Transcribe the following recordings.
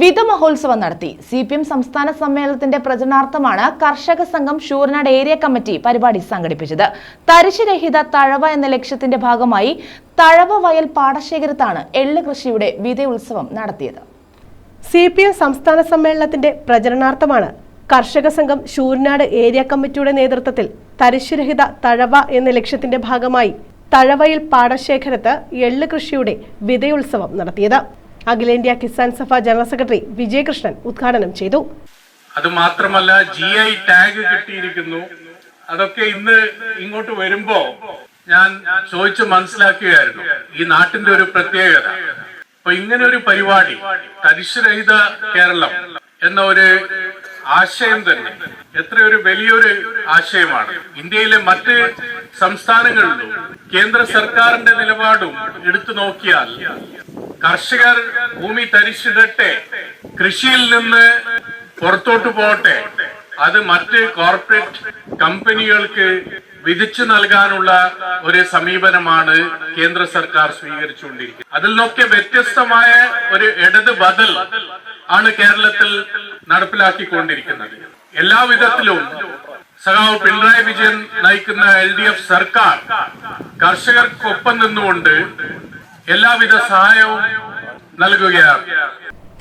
വിധ മഹോത്സവം നടത്തി. സി പി എം സംസ്ഥാന സമ്മേളനത്തിന്റെ പ്രചരണാർത്ഥമാണ് കർഷക സംഘം ഷൂർനാട് ഏരിയ കമ്മിറ്റി പരിപാടി സംഘടിപ്പിച്ചത്. തരിശുരഹിത തഴവ എന്ന ലക്ഷ്യത്തിന്റെ ഭാഗമായി തഴവ വയൽ പാടശേഖരത്താണ് എള്ള് കൃഷിയുടെ വിധ ഉത്സവം നടത്തിയത്. സി പി എം സംസ്ഥാന സമ്മേളനത്തിന്റെ പ്രചരണാർത്ഥമാണ് കർഷക സംഘം ഷൂർനാട് ഏരിയ കമ്മിറ്റിയുടെ നേതൃത്വത്തിൽ തരിശുരഹിത തഴവ എന്ന ലക്ഷ്യത്തിന്റെ ഭാഗമായി തഴവയിൽ പാടശേഖരത്ത് എള്ള് കൃഷിയുടെ വിതയുത്സവം നടത്തിയത്. അഖിലേന്ത്യാ കിസാൻ സഭ ജനറൽ സെക്രട്ടറി വിജയകൃഷ്ണൻ ഉദ്ഘാടനം ചെയ്തു. അത് മാത്രമല്ല ജി ഐ ടാഗ് കിട്ടിയിരിക്കുന്നു. അതൊക്കെ ഇന്ന് ഇങ്ങോട്ട് വരുമ്പോ ഞാൻ ചോദിച്ചു മനസ്സിലാക്കുകയായിരുന്നു. ഈ നാട്ടിന്റെ ഒരു പ്രത്യേകത. അപ്പൊ ഇങ്ങനെ ഒരു പരിപാടി തരിശുരഹിത കേരളം എന്ന ഒരു ആശയം തന്നെ. എത്രയൊരു വലിയൊരു ആശയമാണ്. ഇന്ത്യയിലെ മറ്റ് സംസ്ഥാനങ്ങളിലും കേന്ദ്ര സർക്കാരിന്റെ നിലപാടും എടുത്തു നോക്കിയാൽ കർഷകർ ഭൂമി തരിച്ചിടട്ടെ കൃഷിയിൽ നിന്ന് പുറത്തോട്ട് പോകട്ടെ. അത് മറ്റ് കോർപ്പറേറ്റ് കമ്പനികൾക്ക് വിധിച്ചു നൽകാനുള്ള ഒരു സമീപനമാണ് കേന്ദ്ര സർക്കാർ സ്വീകരിച്ചുകൊണ്ടിരിക്കുന്നത്. അതിൽ നിന്നൊക്കെ വ്യത്യസ്തമായ ഒരു ഇടത് ബദൽ ആണ് കേരളത്തിൽ നടപ്പിലാക്കിക്കൊണ്ടിരിക്കുന്നത്. എല്ലാ വിധത്തിലും സഖാവ് പിണറായി വിജയൻ നയിക്കുന്ന എൽ ഡി എഫ് സർക്കാർ കർഷകർക്കൊപ്പം നിന്നുകൊണ്ട് എല്ലാവിധ സഹായവും നൽകുകയാണ്.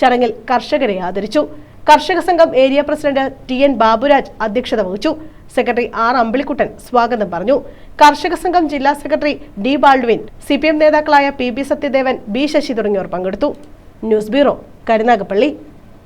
ചടങ്ങിൽ കർഷകരെ ആദരിച്ചു. കർഷക സംഘം area president T N Baburaj അധ്യക്ഷത വഹിച്ചു. സെക്രട്ടറി ആർ അമ്പിളിക്കുട്ടൻ സ്വാഗതം പറഞ്ഞു. കർഷക സംഘം ജില്ലാ secretary D Baldwin C P M നേതാക്കളായ P B Sathyadevan B Sasi തുടങ്ങിയവർ പങ്കെടുത്തു. News bureau Karunagappally.